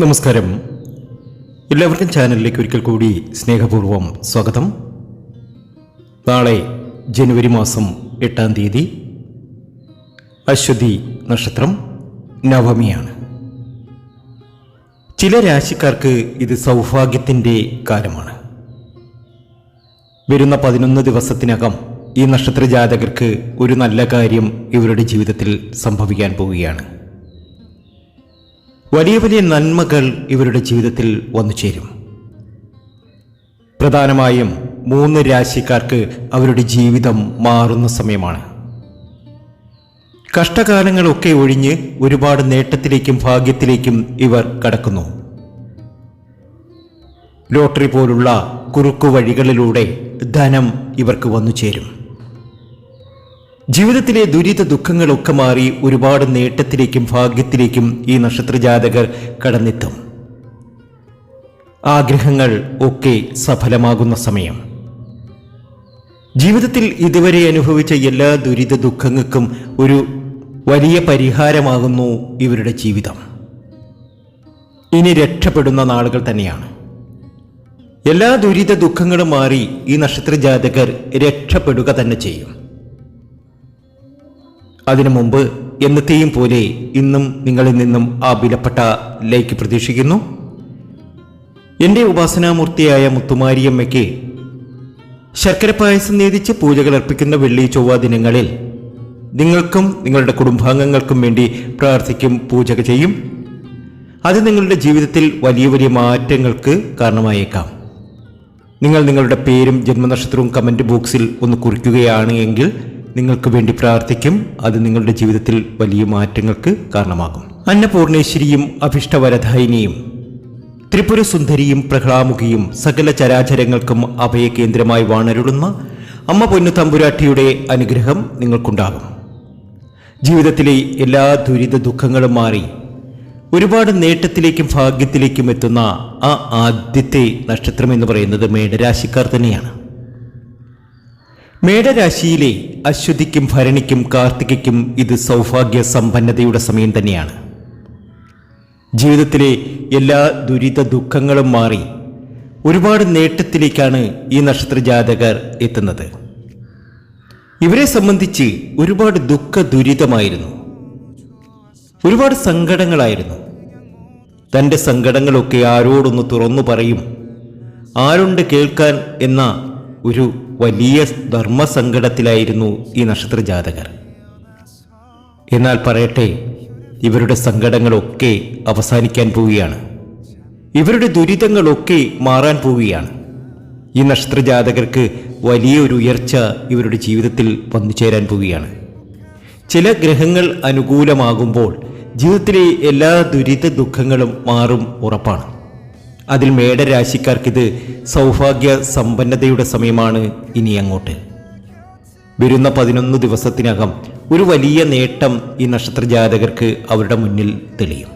നമസ്കാരം. എല്ലാവർക്കും ചാനലിലേക്ക് ഒരിക്കൽ കൂടി സ്നേഹപൂർവം സ്വാഗതം. നാളെ ജനുവരി മാസം എട്ടാം തീയതി അശ്വതി നക്ഷത്രം നവമിയാണ്. ചില രാശിക്കാർക്ക് ഇത് സൗഭാഗ്യത്തിന്റെ കാലമാണ്. വരുന്ന പതിനൊന്ന് ദിവസത്തിനകം ഈ നക്ഷത്ര ജാതകർക്ക് ഒരു നല്ല കാര്യം ഇവരുടെ ജീവിതത്തിൽ സംഭവിക്കാൻ പോവുകയാണ്. വലിയ വലിയ നന്മകൾ ഇവരുടെ ജീവിതത്തിൽ വന്നു ചേരും. പ്രധാനമായും മൂന്ന് രാശിക്കാർക്ക് അവരുടെ ജീവിതം മാറുന്ന സമയമാണ്. കഷ്ടകാലങ്ങളൊക്കെ ഒഴിഞ്ഞ് ഒരുപാട് നേട്ടത്തിലേക്കും ഭാഗ്യത്തിലേക്കും ഇവർ കടക്കുന്നു. ലോട്ടറി പോലുള്ള കുറുക്കു വഴികളിലൂടെ ധനം ഇവർക്ക് വന്നു ചേരും. ജീവിതത്തിലെ ദുരിത ദുഃഖങ്ങളൊക്കെ മാറി ഒരുപാട് നേട്ടത്തിലേക്കും ഭാഗ്യത്തിലേക്കും ഈ നക്ഷത്രജാതകർ കടന്നെത്തും. ആഗ്രഹങ്ങൾ ഒക്കെ സഫലമാകുന്ന സമയം. ജീവിതത്തിൽ ഇതുവരെ അനുഭവിച്ച എല്ലാ ദുരിത ദുഃഖങ്ങൾക്കും ഒരു വലിയ പരിഹാരമാകുന്നു ഇവരുടെ ജീവിതം. ഇനി രക്ഷപ്പെടുന്ന നാളുകൾ തന്നെയാണ്. എല്ലാ ദുരിത ദുഃഖങ്ങളും മാറി ഈ നക്ഷത്ര ജാതകർ രക്ഷപ്പെടുക തന്നെ ചെയ്യും. അതിനു മുമ്പ് എന്നത്തെയും പോലെ ഇന്നും നിങ്ങളിൽ നിന്നും ആ വിലപ്പെട്ട ലൈക്ക് പ്രതീക്ഷിക്കുന്നു. എന്റെ ഉപാസനാമൂർത്തിയായ മുത്തുമാരിയമ്മയ്ക്ക് ശർക്കര പായസം നേതിച്ച് പൂജകൾ അർപ്പിക്കുന്ന വെള്ളി ചൊവ്വ ദിനങ്ങളിൽ നിങ്ങൾക്കും നിങ്ങളുടെ കുടുംബാംഗങ്ങൾക്കും വേണ്ടി പ്രാർത്ഥിക്കും പൂജകൾ ചെയ്യും. അത് നിങ്ങളുടെ ജീവിതത്തിൽ വലിയ വലിയ മാറ്റങ്ങൾക്ക് കാരണമായേക്കാം. നിങ്ങൾ നിങ്ങളുടെ പേരും ജന്മനക്ഷത്രവും കമന്റ് ബോക്സിൽ ഒന്ന് കുറിക്കുകയാണ് എങ്കിൽ നിങ്ങൾക്ക് വേണ്ടി പ്രാർത്ഥിക്കും. അത് നിങ്ങളുടെ ജീവിതത്തിൽ വലിയ മാറ്റങ്ങൾക്ക് കാരണമാകും. അന്നപൂർണേശ്വരിയും അഭിഷ്ടവരധായിനിയും ത്രിപുരസുന്ദരിയും പ്രഹ്ലാമുഖിയും സകല ചരാചരങ്ങൾക്കും അഭയകേന്ദ്രമായി വാണരുളുന്ന അമ്മ പൊന്നു തമ്പുരാട്ടിയുടെ അനുഗ്രഹം നിങ്ങൾക്കുണ്ടാകും. ജീവിതത്തിലെ എല്ലാ ദുരിത ദുഃഖങ്ങളും മാറി ഒരുപാട് നേട്ടത്തിലേക്കും ഭാഗ്യത്തിലേക്കും എത്തുന്ന ആ ആദ്യത്തെ നക്ഷത്രം എന്ന് പറയുന്നത് മേടരാശിക്കാർ തന്നെയാണ്. മേടരാശിയിലെ അശ്വതിക്കും ഭരണിക്കും കാർത്തികയ്ക്കും ഇത് സൗഭാഗ്യ സമ്പന്നതയുടെ സമയം തന്നെയാണ്. ജീവിതത്തിലെ എല്ലാ ദുരിത ദുഃഖങ്ങളും മാറി ഒരുപാട് നേട്ടത്തിലേക്കാണ് ഈ നക്ഷത്ര ജാതകർ എത്തുന്നത്. ഇവരെ സംബന്ധിച്ച് ഒരുപാട് ദുഃഖ ദുരിതമായിരുന്നു. ഒരുപാട് സങ്കടങ്ങളായിരുന്നു. തന്റെ സങ്കടങ്ങളൊക്കെ ആരോടൊന്ന് തുറന്നു പറയും ആരുണ്ട് കേൾക്കാൻ? എന്ന ഒരു വലിയ ധർമ്മസങ്കടത്തിലായിരുന്നു ഈ നക്ഷത്ര ജാതകർ എന്നാൽ പറയട്ടെ ഇവരുടെ സങ്കടങ്ങളൊക്കെ അവസാനിക്കാൻ പോവുകയാണ്. ഇവരുടെ ദുരിതങ്ങളൊക്കെ മാറാൻ പോവുകയാണ്. ഈ നക്ഷത്ര നക്ഷത്രജാതകർക്ക് വലിയൊരു ഉയർച്ച ഇവരുടെ ജീവിതത്തിൽ വന്നു ചേരാൻ പോവുകയാണ്. ചില ഗ്രഹങ്ങൾ അനുകൂലമാകുമ്പോൾ ജീവിതത്തിലെ എല്ലാ ദുരിത ദുഃഖങ്ങളും മാറും ഉറപ്പാണ്. അതിൽ മേടരാശിക്കാർക്കിത് സൗഭാഗ്യ സമ്പന്നതയുടെ സമയമാണ് ഇനി അങ്ങോട്ട്. വരുന്ന പതിനൊന്ന് ദിവസത്തിനകം ഒരു വലിയ നേട്ടം ഈ നക്ഷത്ര ജാതകർക്ക് അവരുടെ മുന്നിൽ തെളിയും.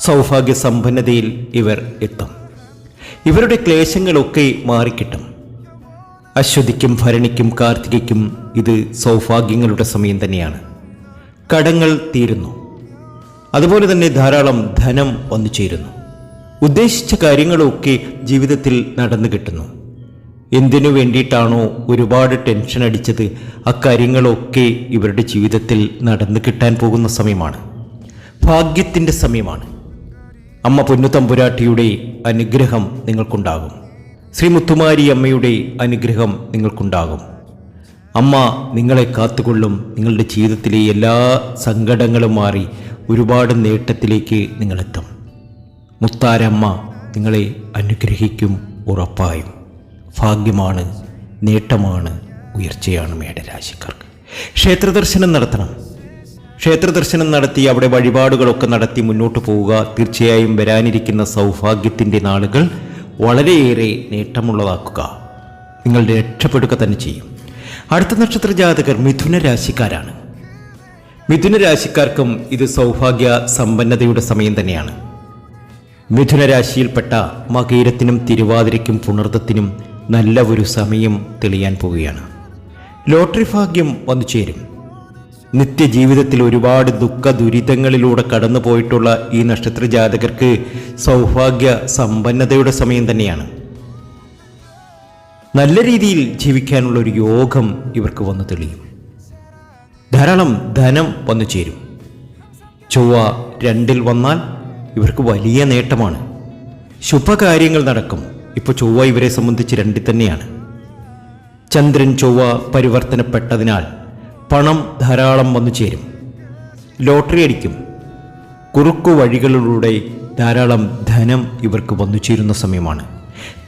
സൗഭാഗ്യ സമ്പന്നതയിൽ ഇവർ എത്തും. ഇവരുടെ ക്ലേശങ്ങളൊക്കെ മാറിക്കിട്ടും. അശ്വതിക്കും ഭരണിക്കും കാർത്തികയ്ക്കും ഇത് സൗഭാഗ്യങ്ങളുടെ സമയം തന്നെയാണ്. കടങ്ങൾ തീരുന്നു. അതുപോലെ തന്നെ ധാരാളം ധനം വന്നു ചേരുന്നു ഉദ്ദേശിച്ച കാര്യങ്ങളൊക്കെ ജീവിതത്തിൽ നടന്നു കിട്ടുന്നു. എന്തിനു വേണ്ടിയിട്ടാണോ ഒരുപാട് ടെൻഷൻ അടിച്ചത് അക്കാര്യങ്ങളൊക്കെ ഇവരുടെ ജീവിതത്തിൽ നടന്നു കിട്ടാൻ പോകുന്ന സമയമാണ്. ഭാഗ്യത്തിന്റെ സമയമാണ്. അമ്മ പൊന്നുതമ്പുരാട്ടിയുടെ അനുഗ്രഹം നിങ്ങൾക്കുണ്ടാകും. ശ്രീ മുത്തുമാരി അമ്മയുടെ അനുഗ്രഹം നിങ്ങൾക്കുണ്ടാകും. അമ്മ നിങ്ങളെ കാത്തുകൊള്ളും. നിങ്ങളുടെ ജീവിതത്തിലെ എല്ലാ സങ്കടങ്ങളും മാറി ഒരുപാട് നേട്ടത്തിലേക്ക് നിങ്ങളെത്തും. മുത്താരമ്മ നിങ്ങളെ അനുഗ്രഹിക്കും ഉറപ്പായും. ഭാഗ്യമാണ് നേട്ടമാണ് ഉയർച്ചയാണ് മേടരാശിക്കാർക്ക്. ക്ഷേത്രദർശനം നടത്തണം. ക്ഷേത്രദർശനം നടത്തി അവിടെ വഴിപാടുകളൊക്കെ നടത്തി മുന്നോട്ട് പോവുക. തീർച്ചയായും വരാനിരിക്കുന്ന സൗഭാഗ്യത്തിന്റെ നാളുകൾ വളരെയേറെ നേട്ടമുള്ളതാക്കുക. നിങ്ങൾ രക്ഷപ്പെടുക തന്നെ ചെയ്യും. അടുത്ത നക്ഷത്ര ജാതകർ മിഥുന രാശിക്കാരാണ്. മിഥുന രാശിക്കാർക്കും ഇത് സൗഭാഗ്യ സമ്പന്നതയുടെ സമയം തന്നെയാണ്. മിഥുന രാശിയിൽപ്പെട്ട മകീരത്തിനും തിരുവാതിരയ്ക്കും പുണർദത്തിനും നല്ല ഒരു സമയം തെളിയാൻ പോവുകയാണ്. ലോട്ടറി ഭാഗ്യം വന്നു ചേരും. നിത്യജീവിതത്തിൽ ഒരുപാട് ദുഃഖ ദുരിതങ്ങളിലൂടെ കടന്നു പോയിട്ടുള്ള ഈ നക്ഷത്ര ജാതകർക്ക് സൗഭാഗ്യ സമ്പന്നതയുടെ സമയം തന്നെയാണ്. നല്ല രീതിയിൽ ജീവിക്കാനുള്ള ഒരു യോഗം ഇവർക്ക് വന്നു തെളിയും. ധാരാളം ധനം വന്നു ചേരും. ചൊവ്വ രണ്ടിൽ വന്നാൽ ഇവർക്ക് വലിയ നേട്ടമാണ്. ശുഭകാര്യങ്ങൾ നടക്കും. ഇപ്പോൾ ചൊവ്വ ഇവരെ സംബന്ധിച്ച് രണ്ടിൽ തന്നെയാണ്. ചന്ദ്രൻ ചൊവ്വ പരിവർത്തനപ്പെട്ടതിനാൽ പണം ധാരാളം വന്നു ചേരും. ലോട്ടറി അടിക്കും. കുറുക്കു വഴികളിലൂടെ ധാരാളം ധനം ഇവർക്ക് വന്നു ചേരുന്ന സമയമാണ്.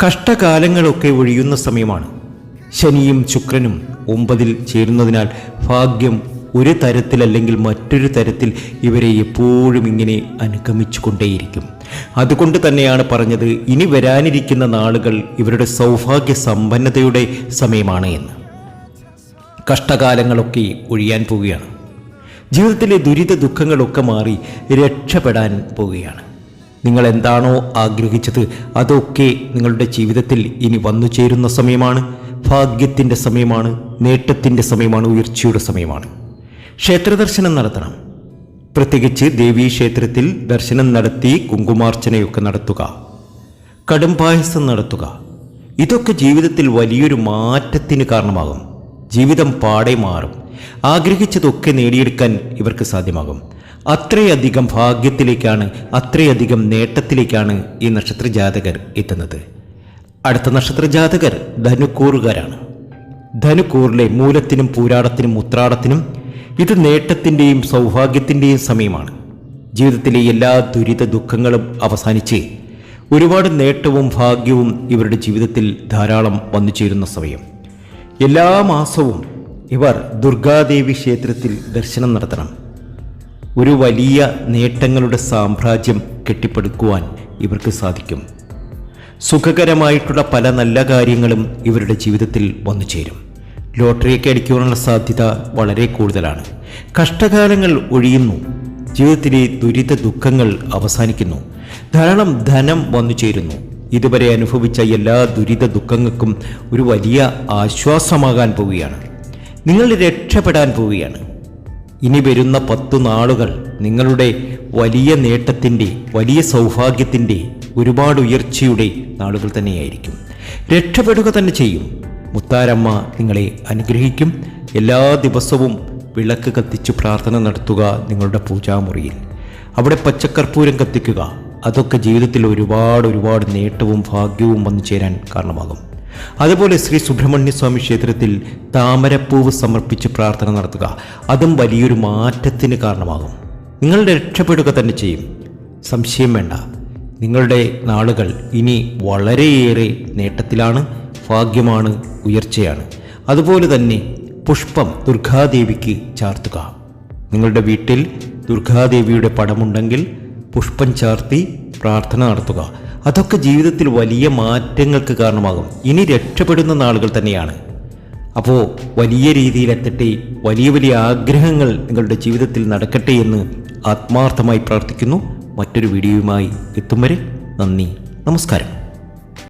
കഷ്ടകാലങ്ങളൊക്കെ ഒഴിയുന്ന സമയമാണ്. ശനിയും ശുക്രനും ഒമ്പതിൽ ചേരുന്നതിനാൽ ഭാഗ്യം ഒരു തരത്തിൽ അല്ലെങ്കിൽ മറ്റൊരു തരത്തിൽ ഇവരെ എപ്പോഴും ഇങ്ങനെ അനുഗമിച്ചു കൊണ്ടേയിരിക്കും അതുകൊണ്ട് തന്നെയാണ് പറഞ്ഞത് ഇനി വരാനിരിക്കുന്ന നാളുകൾ ഇവരുടെ സൗഭാഗ്യ സമ്പന്നതയുടെ സമയമാണ് എന്ന്. കഷ്ടകാലങ്ങളൊക്കെ ഒഴിയാൻ പോവുകയാണ്. ജീവിതത്തിലെ ദുരിത ദുഃഖങ്ങളൊക്കെ മാറി രക്ഷപ്പെടാൻ പോവുകയാണ്. നിങ്ങൾ എന്താണോ ആഗ്രഹിച്ചത് അതൊക്കെ നിങ്ങളുടെ ജീവിതത്തിൽ ഇനി വന്നു ചേരുന്ന സമയമാണ്. ഭാഗ്യത്തിന്റെ സമയമാണ് നേട്ടത്തിന്റെ സമയമാണ് ഉയർച്ചയുടെ സമയമാണ്. ക്ഷേത്രദർശനം നടത്തണം. പ്രത്യേകിച്ച് ദേവീ ക്ഷേത്രത്തിൽ ദർശനം നടത്തി കുങ്കുമാർച്ചനയൊക്കെ നടത്തുക. കടും പായസം നടത്തുക. ഇതൊക്കെ ജീവിതത്തിൽ വലിയൊരു മാറ്റത്തിന് കാരണമാകും. ജീവിതം പാടെ മാറും. ആഗ്രഹിച്ചതൊക്കെ നേടിയെടുക്കാൻ ഇവർക്ക് സാധ്യമാകും. അത്രയധികം ഭാഗ്യത്തിലേക്കാണ് അത്രയധികം നേട്ടത്തിലേക്കാണ് ഈ നക്ഷത്ര ജാതകർ എത്തുന്നത്. അടുത്ത നക്ഷത്ര ജാതകർ ധനുക്കൂറുകാരാണ്. ധനുക്കൂറിലെ മൂലത്തിനും പൂരാടത്തിനും ഉത്രാടത്തിനും ഇത് നേട്ടത്തിന്റെയും സൗഭാഗ്യത്തിന്റെയും സമയമാണ്. ജീവിതത്തിലെ എല്ലാ ദുരിത ദുഃഖങ്ങളും അവസാനിച്ച് ഒരുപാട് നേട്ടവും ഭാഗ്യവും ഇവരുടെ ജീവിതത്തിൽ ധാരാളം വന്നു ചേരുന്ന സമയം. എല്ലാ മാസവും ഇവർ ദുർഗാദേവി ക്ഷേത്രത്തിൽ ദർശനം നടത്തണം. ഒരു വലിയ നേട്ടങ്ങളുടെ സാമ്രാജ്യം കെട്ടിപ്പടുക്കുവാൻ ഇവർക്ക് സാധിക്കും. സുഖകരമായിട്ടുള്ള പല നല്ല കാര്യങ്ങളും ഇവരുടെ ജീവിതത്തിൽ വന്നു ചേരും. ലോട്ടറിയൊക്കെ അടിക്കുവാനുള്ള സാധ്യത വളരെ കൂടുതലാണ്. കഷ്ടകാലങ്ങൾ ഒഴിയുന്നു. ജീവിതത്തിലെ ദുരിത ദുഃഖങ്ങൾ അവസാനിക്കുന്നു. ധാരാളം ധനം വന്നു ചേരുന്നു. ഇതുവരെ അനുഭവിച്ച എല്ലാ ദുരിത ദുഃഖങ്ങൾക്കും ഒരു വലിയ ആശ്വാസമാകാൻ പോവുകയാണ്. നിങ്ങൾ രക്ഷപ്പെടാൻ പോവുകയാണ്. ഇനി വരുന്ന പത്തു നാളുകൾ നിങ്ങളുടെ വലിയ നേട്ടത്തിന്റെ വലിയ സൗഭാഗ്യത്തിന്റെ ഒരുപാട് ഉയർച്ചയുടെ നാളുകൾ തന്നെയായിരിക്കും. രക്ഷപ്പെടുക തന്നെ ചെയ്യും. മുത്താരമ്മ നിങ്ങളെ അനുഗ്രഹിക്കും. എല്ലാ ദിവസവും വിളക്ക് കത്തിച്ച് പ്രാർത്ഥന നടത്തുക നിങ്ങളുടെ പൂജാമുറിയിൽ. അവിടെ പച്ചക്കർപ്പൂരം കത്തിക്കുക. അതൊക്കെ ജീവിതത്തിൽ ഒരുപാട് ഒരുപാട് നേട്ടവും ഭാഗ്യവും വന്നു ചേരാൻ കാരണമാകും. അതുപോലെ ശ്രീ സുബ്രഹ്മണ്യ സ്വാമി ക്ഷേത്രത്തിൽ താമരപ്പൂവ് സമർപ്പിച്ച് പ്രാർത്ഥന നടത്തുക. അതും വലിയൊരു മാറ്റത്തിന് കാരണമാകും. നിങ്ങൾ രക്ഷപ്പെടുക തന്നെ ചെയ്യും. സംശയം വേണ്ട. നിങ്ങളുടെ നാളുകൾ ഇനി വളരെയേറെ നേട്ടത്തിലാണ്. ഭാഗ്യമാണ് ഉയർച്ചയാണ്. അതുപോലെ തന്നെ പുഷ്പം ദുർഗാദേവിക്ക് ചാർത്തുക. നിങ്ങളുടെ വീട്ടിൽ ദുർഗാദേവിയുടെ പടമുണ്ടെങ്കിൽ പുഷ്പം ചാർത്തി പ്രാർത്ഥന നടത്തുക. അതൊക്കെ ജീവിതത്തിൽ വലിയ മാറ്റങ്ങൾക്ക് കാരണമാകും. ഇനി രക്ഷപ്പെടുന്ന നാളുകൾ തന്നെയാണ്. അപ്പോൾ വലിയ രീതിയിലെത്തട്ടെ വലിയ വലിയ ആഗ്രഹങ്ങൾ നിങ്ങളുടെ ജീവിതത്തിൽ നടക്കട്ടെ എന്ന് ആത്മാർത്ഥമായി പ്രാർത്ഥിക്കുന്നു. മറ്റൊരു വീഡിയോയുമായി എത്തും വരെ നന്ദി നമസ്കാരം.